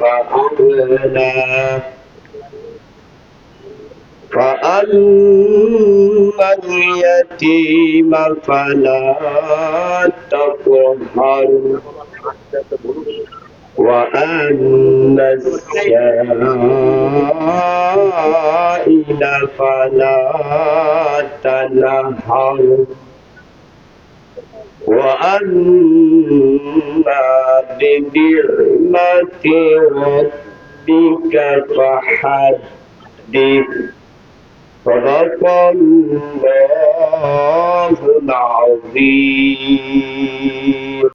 فأغنى فأما اليتيم فلا تقهر. وأما السائل فلا تنهر. وأما بنعمة ربك فحدث صدق الله العظيم